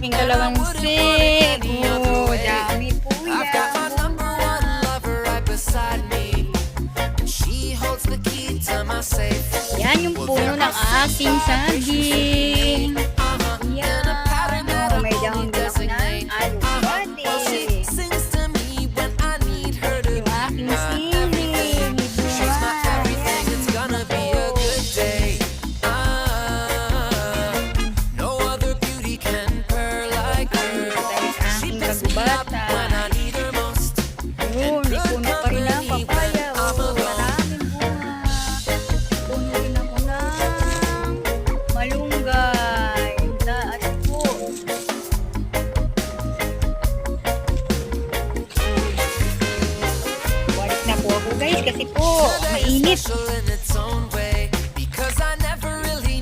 kalamansi. Oh, dami po I've got my yan. number one lover right beside me. And she holds the key to my safe. Yan yung puno ng aking saging. bata. Yun, may puno pa rin ang papaya. Oh, maraming bunga. Puno rin ako ng malunggay. Daat po. Balik na po ako guys kasi po, mainit.